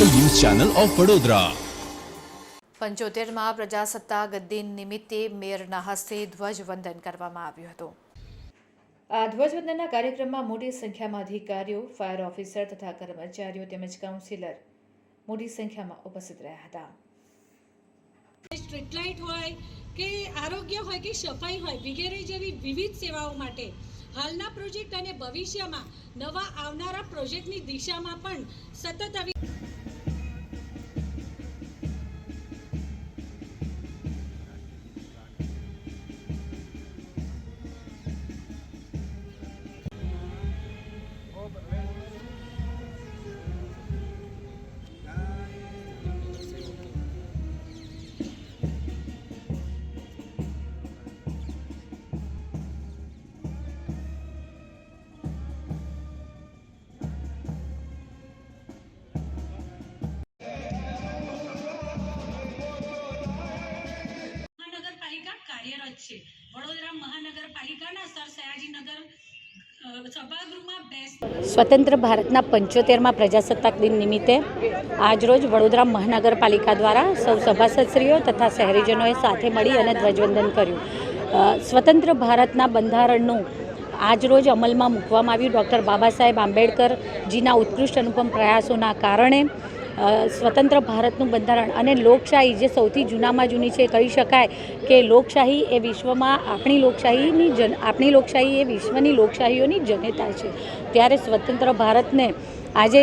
Channel of Vadodara. પંચોતેરમાં પ્રજાસત્તાક દિન નિમિત્તે મેયરના હસ્તે ધ્વજવંદન કરવામાં આવ્યું હતું. આ ધ્વજવંદનના કાર્યક્રમમાં મોટી સંખ્યામાં અધિકારીઓ ફાયર ઓફિસર તથા કર્મચારીઓ તેમજ કાઉન્સિલર મોટી સંખ્યામાં ઉપસ્થિત રહ્યા હતા. સ્ટ્રીટ લાઇટ હોય કે આરોગ્ય હોય કે સફાઈ હોય વગેરે જેવી વિવિધ સેવાઓ માટે હાલના પ્રોજેક્ટ અને ભવિષ્યમાં નવા આવનારા પ્રોજેક્ટની દિશામાં પણ સતત આવી છે. વડોદરા મહાનગરપાલિકાના સર સયાજીનગર સ્વતંત્ર ભારતના પંચોતેરમાં પ્રજાસત્તાક દિન નિમિત્તે આજરોજ વડોદરા મહાનગરપાલિકા દ્વારા સૌ સભાસદશ્રીઓ તથા શહેરીજનોએ સાથે મળી અને ધ્વજવંદન કર્યું. સ્વતંત્ર ભારતના બંધારણનું આજરોજ અમલમાં મૂકવામાં આવ્યું. ડૉક્ટર બાબા સાહેબ આંબેડકરજીના ઉત્કૃષ્ટ અનુપમ પ્રયાસોના કારણે સ્વતંત્ર ભારતનું બંધારણ અને લોકશાહી જે સૌથી જૂનામાં જૂની છે કહી શકાય કે લોકશાહી એ વિશ્વમાં આપણી લોકશાહીની જન આપણી લોકશાહી એ વિશ્વની લોકશાહીઓની જનેતા છે. ત્યારે સ્વતંત્ર ભારતને આજે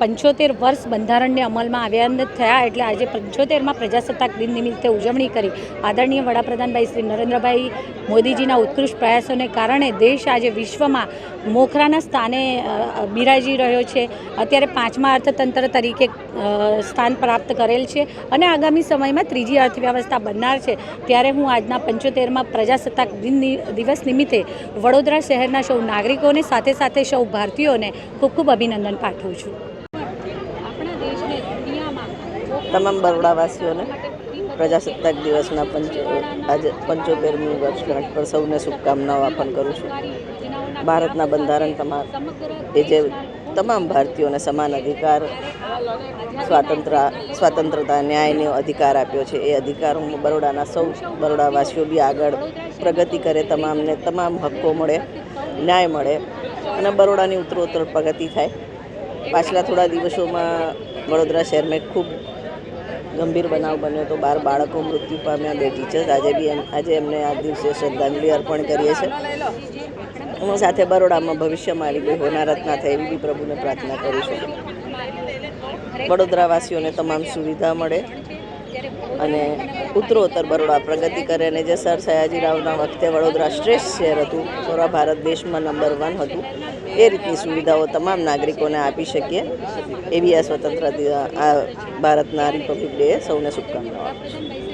પંચોતેર વર્ષ બંધારણને અમલમાં આવ્યા થયા એટલે આજે પંચોતેરમાં પ્રજાસત્તાક દિન નિમિત્તે ઉજવણી કરી. આદરણીય વડાપ્રધાનભાઈ શ્રી નરેન્દ્રભાઈ મોદીજીના ઉત્કૃષ્ટ પ્રયાસોને કારણે દેશ આજે વિશ્વમાં મોખરાના સ્થાને બિરાજી રહ્યો છે. અત્યારે પાંચમા અર્થતંત્ર તરીકે સ્થાન પ્રાપ્ત કરેલ છે અને આગામી સમયમાં ત્રીજી અર્થવ્યવસ્થા બનનાર છે. ત્યારે હું આજના પંચોતેરમાં પ્રજાસત્તાક દિન દિવસ નિમિત્તે વડોદરા શહેરના સૌ નાગરિકોને સાથે સાથે સૌ ભારતીયોને ખૂબ ખૂબ અભિનંદન પાઠવું છું. તમામ બરોડાવાસીઓને પ્રજાસત્તાક દિવસના પંચો આજે પંચોતેરમી વર્ષગાંઠ પર સૌને શુભકામનાઓ અર્પણ કરું છું. ભારતના બંધારણ તમામ એ જે તમામ ભારતીયોને સમાન અધિકાર સ્વાતંત્ર સ્વાતંત્રતા ન્યાયનો અધિકાર આપ્યો છે એ અધિકાર હું બરોડાના સૌ બરોડાવાસીઓ બી આગળ પ્રગતિ કરે તમામને તમામ હક્કો મળે ન્યાય મળે અને બરોડાની ઉત્તરોત્તર પ્રગતિ થાય. પાછલા થોડા દિવસોમાં વડોદરા શહેરમાં ખૂબ ગંભીર બનાવ બન્યો તો બાર બાળકો મૃત્યુ પામ્યા, બે ટીચર્સ આજે બી એમ આજે એમને આ દિવસે શ્રદ્ધાંજલિ અર્પણ કરીએ છીએ. હું સાથે બરોડામાં ભવિષ્યમાં આવી ગઈ હોનારત ના થાય એવી બી પ્રભુને પ્રાર્થના કરું છું વડોદરાવાસીઓને તમામ સુવિધા મળે. અને ઉત્તરોત્તર બરોડા પ્રગતિ કરે અને જે સર સયાજીરાવના વખતે વડોદરા શ્રેષ્ઠ શહેર હતું પૂરા ભારત દેશમાં નંબર વન હતું. એ રીતની સુવિધાઓ તમામ નાગરિકોને આપી શકીએ. એવી આ સ્વતંત્ર આ ભારતના રિપબ્લિક ડે સૌને શુભકામનાઓ આપું છું.